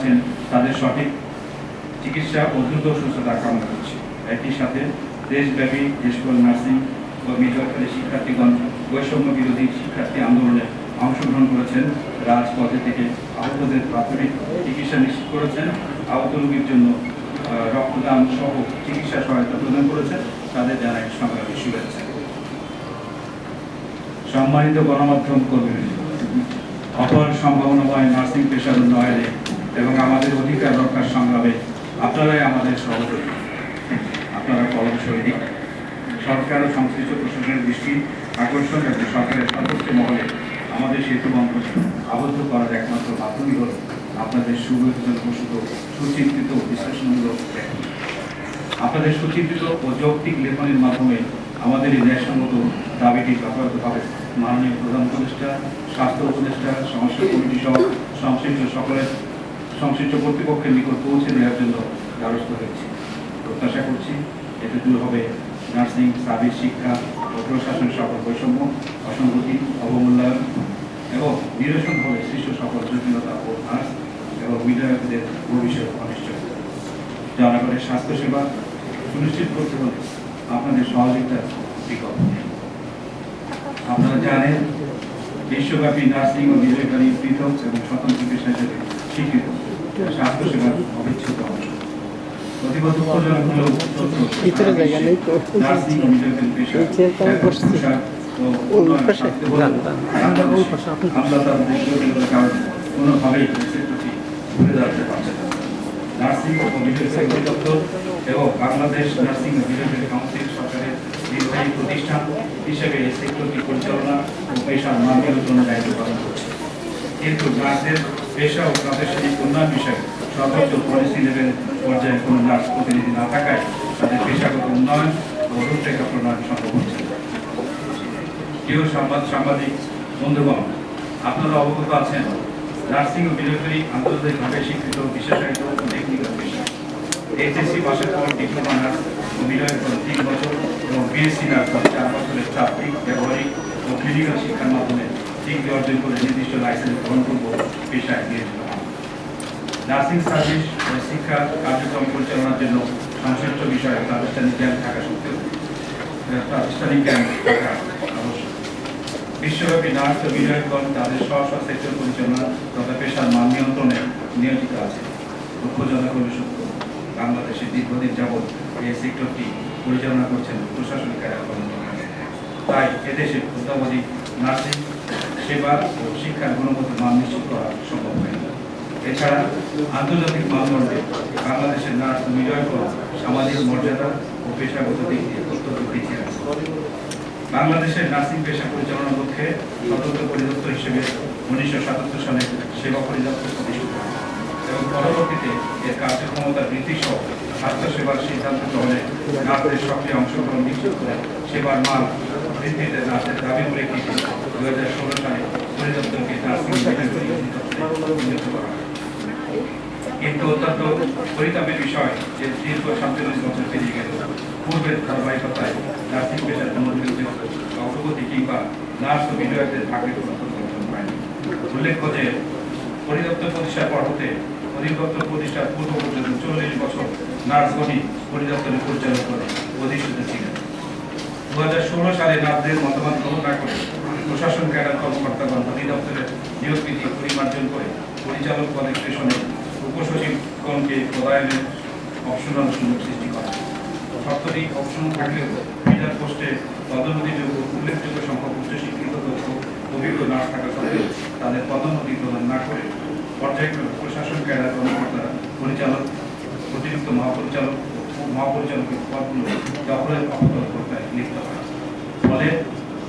আছেন, তাদের সঠিক চিকিৎসা ও দ্রুত সুস্থতা কামনা করছি। একই সাথে দেশব্যাপী যে সকল নার্সিং ও মিডওয়াইফারি শিক্ষার্থীগণ, বৈষম্য বিরোধী শিক্ষার্থী আন্দোলনে অংশগ্রহণ করেছেন। রাজপথে থেকে আহতদের প্রাথমিক চিকিৎসা নিশ্চিত করেছেন। আহত রোগীর জন্য রক্তদান সহ চিকিৎসা সহায়তা প্রদান করেছেন। তাদের জানাই সংগ্রামী শুভেচ্ছা। সম্মানিত গণমাধ্যম কর্মী অপর সম্ভাবনাময় নার্সিং পেশার উন্নয়নে এবং আমাদের অধিকার রক্ষার সংগ্রামে আপনারাই আমাদের সহযোগী। আপনারা কলম সৈনিক। সরকার ও সংশ্লিষ্ট প্রশাসনের দৃষ্টি আকর্ষণ এবং সরকারের সর্বোচ্চ মহলে আমাদের সেতু বন্ধন আবদ্ধ করার একমাত্র মাধ্যমই হল আপনাদের প্রসূত সুচিন্তিত বিশ্লেষণমূলক আপনাদের সুচিন্তিত ও যৌক্তিক লেখনের মাধ্যমে আমাদের এই ন্যায়সঙ্গত দাবিটি যথাযথভাবে মাননীয় প্রধান উপদেষ্টা, স্বাস্থ্য উপদেষ্টা সমস্যা কমিটি সহ সংশ্লিষ্ট সকলের সংশ্লিষ্ট কর্তৃপক্ষের নিকট পৌঁছে দেওয়ার জন্য দ্বারস্থ হয়েছি। প্রত্যাশা করছি এতে দূর হবে নার্সিং, সার্ভিস, শিক্ষা ও প্রশাসন সকল বৈষম্য, অসঙ্গতি, অবমূল্যায়ন এবং নিরসন হবে সৃষ্ট সকল জটিলতা ও নার্স এবং বিধায়কদের ভবিষ্যৎ অনিশ্চয়তা জনগণের স্বাস্থ্যসেবা সুনিশ্চিত করতে হলে আপনাদের সহযোগিতার বিকল্প। আপনারা জানেন, বিশ্বব্যাপী নার্সিং ও বিজয়কারী পৃথক এবং স্বতন্ত্র পেশা হিসেবে স্বীকৃত। স্বাস্থ্যসেবার অবিচ্ছেদ্য অংশ ভিতরে জায়গা নেই কোনোভাবেই নার্সিং ও এবং বাংলাদেশ নার্সিং কাউন্সিল সরকারের প্রতিষ্ঠান হিসেবে এই পরিচালনা ও পেশার মান নিয়ন্ত্রণের দায়িত্ব পালন করছে কিন্তু নার্সের ও প্রাতিষ্ঠানিক উন্নয়ন বিষয়ে সর্বোচ্চ পলিসি লেভেল পর্যায়ে কোনো নার্স প্রতিনিধি না থাকায় তাদের পেশাগত উন্নয়ন ও রূপরেখা প্রণয়ন সম্ভব হচ্ছে প্রিয় সংবাদ, সাংবাদিক, বন্ধুগণ, আপনারা অবগত আছেন, নার্সিং ও বিলিভারি আন্তর্জাতিকভাবে স্বীকৃত বিশেষায়িত টেকনিক্যাল পেশা। এইচএসসি পাশের পর ডিপ্লোমা নার্স ও বিলিভারি তিন বছর এবং বিএসসি নার্স চার বছরের চাকরিক ব্যবহারিক ও ক্লিনিক্যাল শিক্ষার মাধ্যমে ডিগ্রি অর্জন করে নির্দিষ্ট লাইসেন্স গ্রহণ করব পেশায় নিয়োজিত নার্সিং সার্ভিস ও শিক্ষা কার্যক্রম পরিচালনার জন্য সংশ্লিষ্ট বিষয়ে প্রাতিষ্ঠানিক জ্ঞান থাকা সত্ত্বেও প্রাতিষ্ঠানিক জ্ঞান থাকা আবশ্যক। বিশ্বব্যাপী নার্স ও বিনিয়োগগণ তাদের স্ব স্ব সেক্টর পরিচালনা তথা পেশার মান নিয়ন্ত্রণে নিয়োজিত আছে। হলে সত্য বাংলাদেশে দীর্ঘদিন যাবৎ এই সেক্টরটি পরিচালনা করছেন প্রশাসনিক তাই এদেশে অত্যাবধি নার্সিং সেবা ও শিক্ষার গুণগত মান নিশ্চিত করা সম্ভব হয়নি। এছাড়া আন্তর্জাতিক মানদণ্ডে বাংলাদেশের নার্স ও মিডিয়াগণ সামাজিক মর্যাদা ও পেশাগত দিক দিয়ে অত্যন্ত পিছিয়ে আছে। বাংলাদেশের নার্সিং পেশা পরিচালনার লক্ষ্যে স্বতন্ত্র পরিদপ্তর হিসেবে উনিশশো সাতাত্তর সালে সেবা পরিদপ্তর প্রতিষ্ঠিত এবং পরবর্তীতে এর কার্যক্ষমতা বৃদ্ধি সহ স্বাস্থ্য সেবার সিদ্ধান্ত গ্রহণে নার্সদের সক্রিয় অংশগ্রহণ নিশ্চিত করে সেবার মান বৃদ্ধিতে প্রেক্ষিতে দু হাজার ষোলো সালে করা কিন্তু অত্যন্ত পরিতাপের বিষয় যে দীর্ঘ সাতচল্লিশ বছর পেরিয়ে গেল। পূর্বের ধারাবাহিকতায় নার্সিং পেশার অগ্রগতি কিংবা নার্স ও কোনো পরিবর্তন উল্লেখ্য যে পরিদপ্তর প্রতিষ্ঠার পর হতে অধিদপ্তর প্রতিষ্ঠার পূর্ব পর্যন্ত চল্লিশ বছর নার্সগণই পরিদপ্তরের করে অধিষ্ঠিত ছিলেন। দু হাজার ষোলো সালে নার্সদের মতামত গ্রহণ না করে প্রশাসন ক্যাডার কর্মকর্তাগণ অধিদপ্তরের নিয়োগ বিধি পরিমার্জন করে পরিচালক পদে প্রেষণে উপসচিবগণকে পদায়নের অপশনাল সুযোগ সৃষ্টি করা। শর্তটি অপশন থাকলেও ফিডার পোস্টে পদোন্নতিযোগ্য, উল্লেখযোগ্য সংখ্যক উচ্চশিক্ষিত দক্ষ অভিজ্ঞ নার্স থাকা সত্ত্বেও তাদের পদোন্নতি প্রদান না করে পর্যায়ক্রমে প্রশাসন ক্যাডার কর্মকর্তারা পরিচালক, অতিরিক্ত মহাপরিচালক মহাপরিচালকের পদগুলো দখলের অপতৎপরতায় লিপ্ত ফলে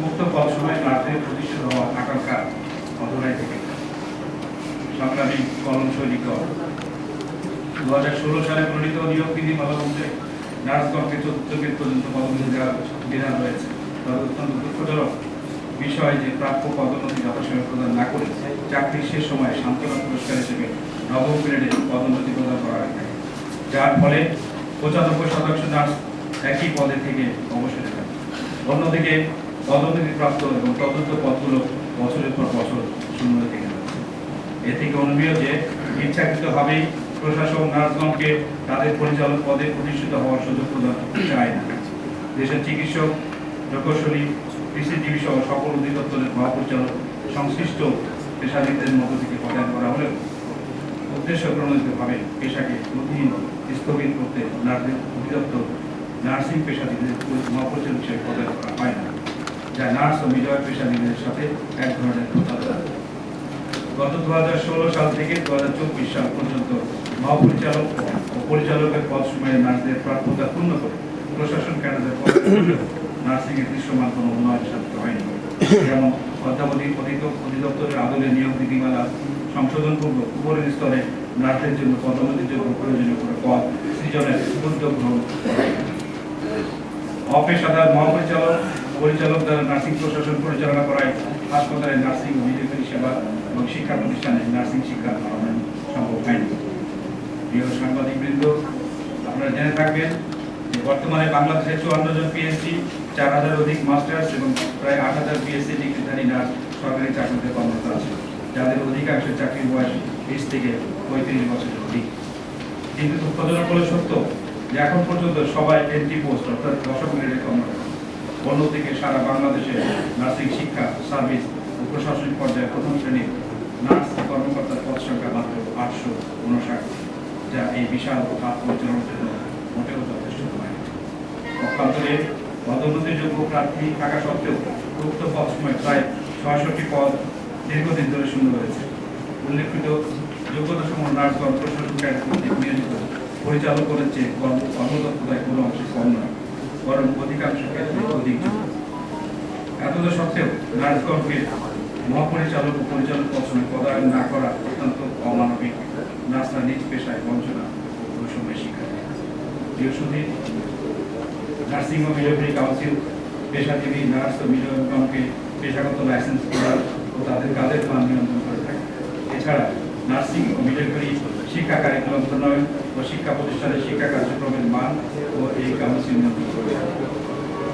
উক্ত পদ সময় নার্সের প্রতিষ্ঠিত হওয়ার আকাঙ্ক্ষা অধরাই থেকে সংগ্রামী কলম সৈনিক দু হাজার ষোলো সালে প্রণীত নিয়োগ বিধি অনুযায়ী নার্সগণকে চতুর্থ পর্যন্ত পদোন্নতি দেওয়ার বিধান রয়েছে। তবে অত্যন্ত দুঃখজনক বিষয় যে প্রাপ্য পদোন্নতি যথাসময়ে প্রদান না করে চাকরির শেষ সময়ে সান্ত্বনা পুরস্কার হিসেবে নবম গ্রেডে পদোন্নতি প্রদান করা হয়ে থাকে যার ফলে পঁচানব্বই শতাংশ নার্স একই পদে থেকে অবসরে থাকে অন্যদিকে পদোন্নতি প্রাপ্ত এবং তদন্ত পদগুলো বছরের পর বছর শূন্য থেকে এ থেকে অনুমেয় যে ইচ্ছাকৃতভাবেই প্রশাসন নার্সগণকে তাদের পরিচালক পদে প্রতিষ্ঠিত হওয়ার সুযোগ প্রদান চায় না। দেশের চিকিৎসক প্রকৌশলী কৃষিজীবী সহ সকল অধিদপ্তরের মহাপরিচালক সংশ্লিষ্ট পেশাজীবীদের মধ্য থেকে প্রদান করা হলেও উদ্দেশ্য প্রণোদিতভাবে পেশাকে প্রতিদিন স্থগিত করতে অধিদপ্তর নার্সিং পেশাজীবীদের মহাপরিচালক হিসেবে প্রদান করা হয় না, যা নার্স ও মিডওয়াইফ পেশাজীবীদের সাথে এক ধরনের প্রতারণা গত দু সাল থেকে দু সাল পর্যন্ত মহাপরিচালক ও পরিচালকের পদ সময়ে নার্সদের প্রাপ্যতা পূর্ণ করে প্রশাসন ক্যাডারদের নার্সিং এর দৃশ্যমান কোনো উন্নয়ন সাধিত হয়নি। যেমন অধ্যাপতি অধিদপ্তরের আদলে নিয়োগ নীতিমালা সংশোধন পূর্বক উপরের স্তরে নার্সের জন্য, পদোন্নতির জন্য প্রয়োজনীয় কোনো পদ সৃজনের উদ্যোগ গ্রহণ। অপেশাদার মহাপরিচালক, পরিচালক দ্বারা নার্সিং প্রশাসন পরিচালনা করায় হাসপাতালে নার্সিং মিডওয়াইফারি সেবা এবং শিক্ষা প্রতিষ্ঠানে নার্সিং শিক্ষা ধারণ সম্ভব হয়নি প্রিয় সাংবাদিকবৃন্দ, আপনারা জেনে থাকবেন যে বর্তমানে বাংলাদেশে চুয়ান্ন জন পিএসসি চার হাজার অধিক মাস্টার্স এবং প্রায় আট হাজার পিএসসি ডিগ্রিধারী নার্স সরকারি চাকরিতে কর্মরত আছে যাদের অধিকাংশ চাকরির বয়স বিশ থেকে পঁয়ত্রিশ বছরের অধিক। কিন্তু দুঃখজনক হলো সত্য যে এখন পর্যন্ত সবাই এন্ট্রি পোস্ট, অর্থাৎ দশম গ্রেডে কর্মরত অন্যদিকে সারা বাংলাদেশে নার্সিং শিক্ষা, সার্ভিস ও প্রশাসনিক পর্যায়ে প্রথম শ্রেণির নার্স কর্মকর্তার পদ সংখ্যা মাত্র আটশো উনষাট, যা এই বিশাল খাত পরিচালনার জন্য মোটেও যথেষ্ট নয়। পক্ষান্তরে পদোন্নতিযোগ্য প্রার্থী থাকা সত্ত্বেও উক্ত পদ সময় প্রায় ছয়ষট্টি পদ দীর্ঘদিন ধরে শূন্য রয়েছে। উল্লেখিত যোগ্যতা সময় নার্সগণ প্রশাসন কর্তৃক চেয়ে কর্মদক্ষতায় কোনো অংশে কম নয়, বরং অধিকাংশ ক্ষেত্রে অধিক এতদ সত্ত্বেও নার্সগণকে মহাপরিচালক ও পরিচালক পছন্দ পদায়ন না করা অত্যন্ত অমানবিক। নার্সরা নিজ পেশায় বঞ্চনা ও বৈষম্যের শিকার। প্রিয় সুধীর নার্সিং ও মিডওয়াইফারি কাউন্সিল পেশাজীবী নার্স ও মিডওয়াইফগণকে পেশাগত লাইসেন্স প্রদান ও তাদের কাজের মান নিয়ন্ত্রণ করে থাকে। এছাড়া নার্সিং ও মিডওয়াইফারি শিক্ষা কারিকুলাম প্রণয়ন ও শিক্ষা প্রতিষ্ঠানের শিক্ষা কার্যক্রমের মান ও এই কাউন্সিল নিয়ন্ত্রণ করে থাকে।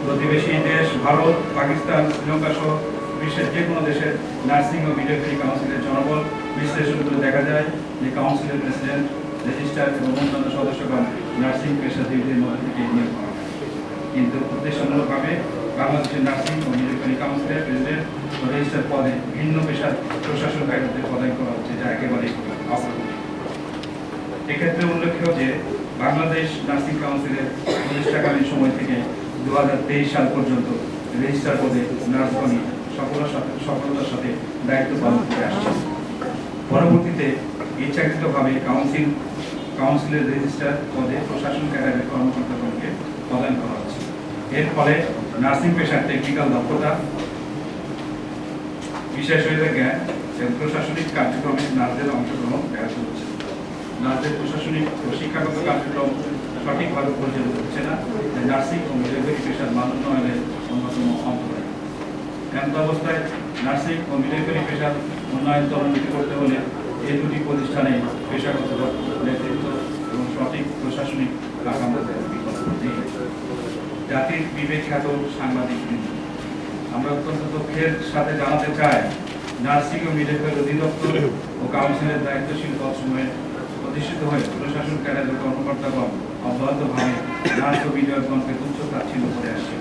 প্রতিবেশী দেশ, ভারত, পাকিস্তান, শ্রীলঙ্কা সহ বিশ্বের যে কোনো দেশের নার্সিং ও মিডওয়াইফারি কাউন্সিলের জনবল বিশ্লেষণ করে দেখা যায় যে কাউন্সিলের প্রেসিডেন্ট রেজিস্ট্রার এবং অন্যান্য সদস্যগণ নার্সিং পেশাজীবীদের মধ্যে থেকে নিয়োগ করা কিন্তু উদ্দেশ্যমূলকভাবে বাংলাদেশের নার্সিং ও মিডওয়াইফারি কাউন্সিলের প্রেসিডেন্ট ও রেজিস্ট্রার পদে ভিন্ন পেশার প্রশাসন কার্যদের পদায়ন করা হচ্ছে, যা একেবারেই অপ্রতুল এক্ষেত্রে উল্লেখ্য যে, বাংলাদেশ নার্সিং কাউন্সিলের প্রতিষ্ঠাকালীন সময় থেকে দু হাজার তেইশ সাল পর্যন্ত রেজিস্ট্রার পদে নার্সগণই সাথে সফলতার সাথে দায়িত্ব পালন করে আসছে পরবর্তীতে ইচ্ছাকৃতভাবে কাউন্সিল কাউন্সিলের রেজিস্ট্রার পদে প্রশাসন ক্যাডারের কর্মকর্তাগণকে প্রদান করা এর ফলে নার্সিং পেশার টেকনিক্যাল দক্ষতা বিশেষজ্ঞ জ্ঞান এবং প্রশাসনিক কার্যক্রমে নার্সদের অংশগ্রহণ ব্যাহত হচ্ছে। নার্সদের প্রশাসনিক ও শিক্ষাগত কার্যক্রম সঠিকভাবে পরিচালিত হচ্ছে না নার্সিং ও মিডওয়াইফারি পেশার মান উন্নয়নের অন্যতম অন্তরায় এমন অবস্থায় নার্সিং ও মিডওয়াইফারি পেশার উন্নয়ন ত্বরান্বিত করতে হলে এই দুটি প্রতিষ্ঠানে পেশাগত নেতৃত্ব এবং সঠিক প্রশাসনিক কাঠামো বিকল্প নেই। জাতির বিবেক খ্যাত সাংবাদিক আমরা অত্যন্ত দুঃখের সাথে জানাতে চাই, নার্সিং ও মিডওয়াইফারি অধিদপ্তর ও কাউন্সিলের দায়িত্বশীল সময়ে প্রতিষ্ঠিত হয়ে প্রশাসন ক্যাডারের কর্মকর্তাগণ অব্যাহতভাবে নার্স ও মিডওয়াইফগণকে তুচ্ছ তাচ্ছিল্য করে আসছে।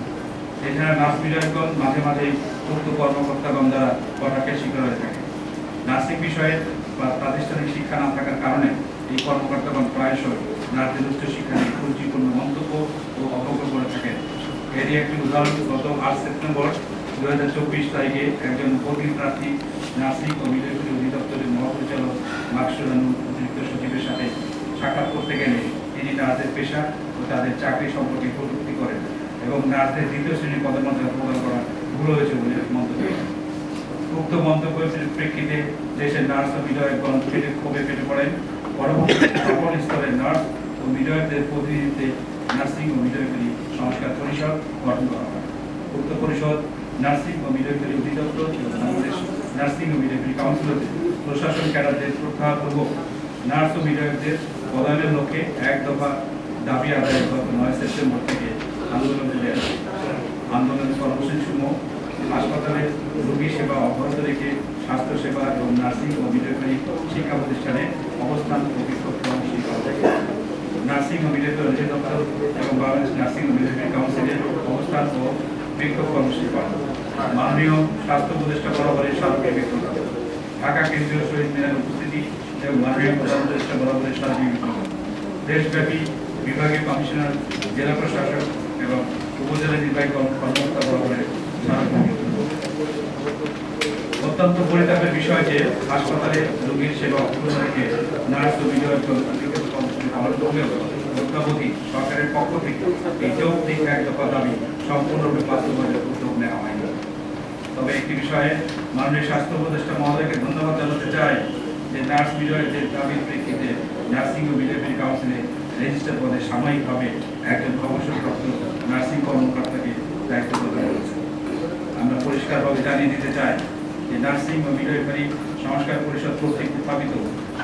এছাড়া নার্স বিজয়গণ মাঝে মাঝে উক্ত কর্মকর্তাগণ দ্বারা কটাক্ষের শিকার হয়ে থাকে। নার্সিং বিষয়ে বা প্রাতিষ্ঠানিক শিক্ষা না থাকার কারণে এই কর্মকর্তাগণ প্রায়শই নার্সের উচ্চ শিক্ষা নিয়ে কুরুচিপূর্ণ মন্তব্য ও অবজ্ঞ করে থাকেন এরই একটি উদাহরণ গত আট সেপ্টেম্বর দু হাজার চব্বিশ তারিখে একজন কর্মী প্রার্থী নার্সিং ও মিডওয়াইফারি অধিদপ্তরের মহাপরিচালক মাকসুরানু অতিরিক্ত সচিবের সাথে সাক্ষাৎ করতে গেলে তিনি নার্সের পেশা ও তাদের চাকরি সম্পর্কে কটূক্তি করেন এবং নার্সদের দ্বিতীয় শ্রেণির পদমর্যাদা প্রদান করা ভুল হয়েছে বলে মন্তব্য উক্ত মন্তব্যের প্রেক্ষিতে দেশের নার্স ও মিডওয়াইফগণ ফেটে ক্ষোভে ফেটে পড়েন। পরবর্তী সকল স্তরের নার্স ও মিডওয়াইফদের প্রতিনিধিত্বে নার্সিং ও মিডওয়াইফারি সংস্কার পরিষদ গঠন করা হয় উক্ত পরিষদ নার্সিং ও মিডওয়াইফারি অধিদপ্তর এবং বাংলাদেশ নার্সিং ও মিডওয়াইফারি কাউন্সিলতে প্রশাসন ক্যাডারদের প্রত্যাহারপূর্বক নার্স ও মিডওয়াইফদের পদায়নের লক্ষ্যে এক দফা দাবি আদায় গত নয় সেপ্টেম্বর থেকে আন্দোলন চলে আসে আন্দোলনের কর্মসূচি সমূহ হাসপাতালে রোগী সেবা অব্যাহত রেখে স্বাস্থ্য সেবা এবং নার্সিং ও মিডওয়াইফারি শিক্ষা প্রতিষ্ঠানে অবস্থান ও বিক্ষোভ কর্মসূচি করা যায়। নার্সিং ও মিডওয়াইফারি অধিদপ্তর এবং বাংলাদেশ নার্সিং ও কাউন্সিলের অবস্থান ও বিক্ষোভ কর্মসূচি করা মাননীয় স্বাস্থ্য উপদেষ্টা বরাবরের স্মারকে বিক্ষোভ ঢাকা কেন্দ্রীয় শহীদ মিনারের উপস্থিতি এবং মাননীয় প্রধান উপদেষ্টা বরাবরের স্মারকে বিক্ষোভ দেশব্যাপী বিভাগীয় কমিশনার, জেলা প্রশাসক এবং উপজেলা নির্বাহী কর্ম- কর্মকর্তা বরাবরের অত্যন্ত পরিতাপের বিষয় যে, হাসপাতালে রোগীর সেবা অক্ষুণ্ণ রেখে নার্স ও বিজয় বিগত কর্মসূচি পালন সরকারের পক্ষ থেকে এই যৌক্তিক এক দফা দাবি সম্পূর্ণরূপে বাস্তবায়নের উদ্যোগ নেওয়া হয়নি। তবে একটি বিষয়ে মাননীয় স্বাস্থ্য উপদেষ্টা মহোদয়কে ধন্যবাদ জানাতে চাই যে নার্স বিজয়ের যে দাবির প্রেক্ষিতে নার্সিং ও বিজেপি কাউন্সিলে রেজিস্টার পদে সাময়িকভাবে একজন অবসরপ্রাপ্ত নার্সিং কর্মকর্তাকে দায়িত্ব প্রদান করেছে। আমরা পরিষ্কারভাবে জানিয়ে দিতে চাই যে নার্সিং ও মিডওয়াইফারি সংস্কার পরিষদ কর্তৃক উত্থাপিত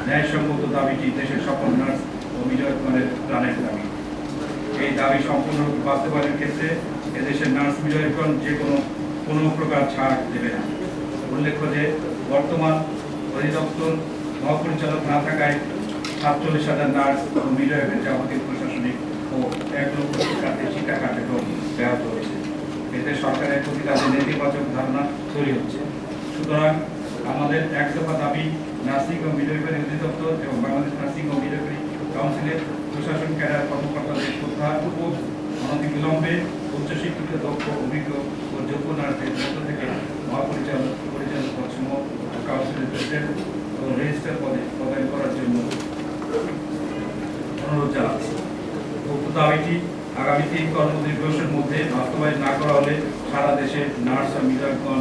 ন্যায়সঙ্গত দাবিটি দেশের সকল নার্স মিডওয়াইফারের প্রাণের দাবি। এই দাবি সম্পূর্ণরূপে বাস্তবায়নের ক্ষেত্রে এদেশের নার্স মিডওয়াইফগণ যে কোনো কোনো প্রকার ছাড় দেবে না। উল্লেখ্য যে, বর্তমান অধিদপ্তর মহাপরিচালক না থাকায় সাতচল্লিশ হাজার নার্স ও মিডওয়াইফের যাবতীয় প্রশাসনিক ও এক লক্ষ শিক্ষার্থীর শিক্ষা কার্যক্রম ব্যাহত হয়েছে। এতে সরকারের প্রতি তাদের নেতিবাচক ধারণা তৈরি হচ্ছে। সুতরাং আমাদের এক দফা দাবি, নার্সিং ও মিডওয়াইফারি অধিদপ্তর এবং বাংলাদেশ নার্সিং ও মিডওয়াইফারি কাউন্সিলের প্রশাসন ক্যাডার কর্মকর্তাদের উপর অনতিবিলম্বে উচ্চশিক্ষিত, দক্ষ, অভিজ্ঞ ও যোগ্য নার্সের মধ্য থেকে মহাপরিচালক, পরিচালক পদসমূহ কাউন্সিলের প্রেসিডেন্ট ও রেজিস্টার পদে পদায়ন করার জন্য অনুরোধ জানাচ্ছি। দাবিটি আগামী তিন কর্মদিবসের মধ্যে বাস্তবায়ন না করা হলে সারা দেশে নার্স ও মিডওয়াইফগণ